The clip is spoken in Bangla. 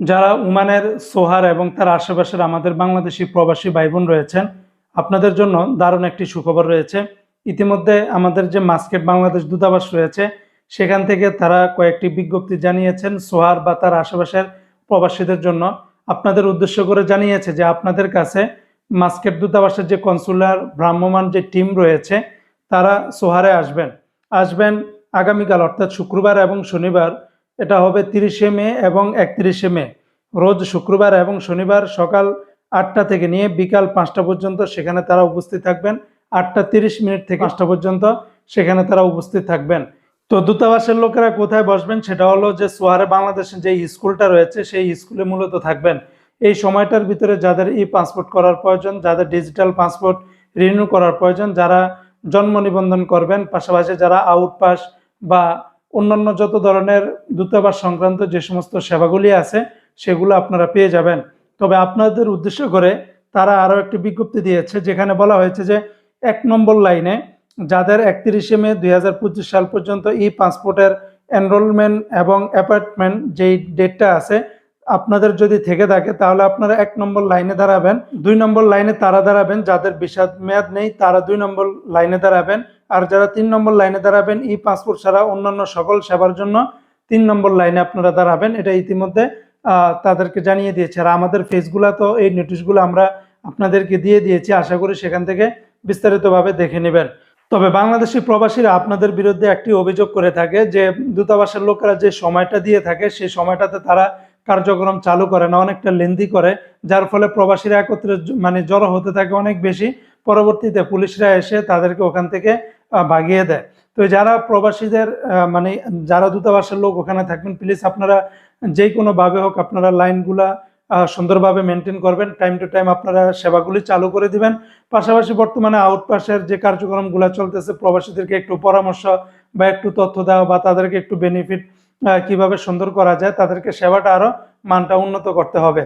যারা উমানের সোহার এবং তার আশেপাশের আমাদের বাংলাদেশি প্রবাসী ভাই বোন রয়েছেন, আপনাদের জন্য দারুণ একটি সুখবর রয়েছে। ইতিমধ্যে আমাদের যে মাস্কেট বাংলাদেশ দূতাবাস রয়েছে, সেখান থেকে তারা কয়েকটি বিজ্ঞপ্তি জানিয়েছেন সোহার বা তার আশেপাশের প্রবাসীদের জন্য। আপনাদের উদ্দেশ্য করে জানিয়েছে যে আপনাদের কাছে মাস্কেট দূতাবাসের যে কনসুলার ভ্রাম্যমান যে টিম রয়েছে, তারা সোহারে আসবেন। আসবেন আগামীকাল, অর্থাৎ শুক্রবার এবং শনিবার এটা হবে তিরিশে মে এবং একত্রিশে মে। রোজ শুক্রবার এবং শনিবার সকাল আটটা থেকে নিয়ে বিকাল পাঁচটা পর্যন্ত সেখানে তারা উপস্থিত থাকবেন। আটটা তিরিশ মিনিট থেকে পাঁচটা পর্যন্ত সেখানে তারা উপস্থিত থাকবেন। তো দূতাবাসের লোকেরা কোথায় বসবেন সেটা হলো যে সোয়ারে বাংলাদেশের যে স্কুলটা রয়েছে সেই স্কুলে মূলত থাকবেন। এই সময়টার ভিতরে যাদের ই পাসপোর্ট করার প্রয়োজন, যাদের ডিজিটাল পাসপোর্ট রিনিউ করার প্রয়োজন, যারা জন্ম নিবন্ধন করবেন, পাশাপাশি যারা আউট পাস বা অন্যান্য যত ধরনের দূতাবাস সংক্রান্ত যে সমস্ত সেবাগুলি আছে, সেগুলো আপনারা পেয়ে যাবেন। তবে আপনাদের উদ্দেশ্য করে তারা আরও একটি বিজ্ঞপ্তি দিয়েছে, যেখানে বলা হয়েছে যে এক নম্বর লাইনে যাদের একত্রিশে মে দুই হাজার পঁচিশ সাল পর্যন্ত ই পাসপোর্টের এনরোলমেন্ট এবং অ্যাপার্টমেন্ট যেই ডেটটা আছে আপনাদের যদি থেকে থাকে, তাহলে আপনারা এক নম্বর লাইনে দাঁড়াবেন, দুই নম্বর লাইনে তারা দাঁড়াবেন, যাদের বিষাদ মেয়াদ নেই, তারা দুই নম্বর লাইনে দাঁড়াবেন। আর যারা তিন নম্বর লাইনে দাঁড়াবেন, ই পাসপোর্ট ছাড়া অন্যান্য সকল সেবার জন্য তিন নম্বর লাইনে আপনারা দাঁড়াবেন। এটা ইতিমধ্যে তাদেরকে জানিয়ে দিয়েছে। আর আমাদের ফেসগুলা তো এই নোটিশগুলো আমরা আপনাদেরকে দিয়ে দিয়েছি, আশা করি সেখান থেকে বিস্তারিতভাবে দেখে নেবেন। তবে বাংলাদেশি প্রবাসীরা আপনাদের বিরুদ্ধে একটি অভিযোগ করে থাকে যে, দূতাবাসের লোকেরা যে সময়টা দিয়ে থাকে সেই সময়টাতে তারা কার্যক্রম চালু করে না, অনেকটা লেন্দি করে, যার ফলে প্রবাসীরা একত্রে মানে জড়ো হতে থাকে অনেক বেশি। পরবর্তীতে পুলিশরা এসে তাদেরকে ওখান থেকে ভাগিয়ে দেয়। তো যারা প্রবাসীদের মানে যারা দূতাবাসের লোক ওখানে থাকবেন প্লিজ আপনারা যে কোনো ভাবে হোক আপনারা লাইনগুলা সুন্দরভাবে মেনটেন করবেন। টাইম টু টাইম আপনারা সেবাগুলি চালু করে দিবেন। পাশাপাশি বর্তমানে আউটপাসের যে কার্যক্রমগুলো চলতেছে, প্রবাসীদেরকে একটু পরামর্শ বা একটু তথ্য দেওয়া বা তাদেরকে একটু বেনিফিট কীভাবে সুন্দর করা যায় তাদেরকে সেবাটা আরও মানটা উন্নত করতে হবে।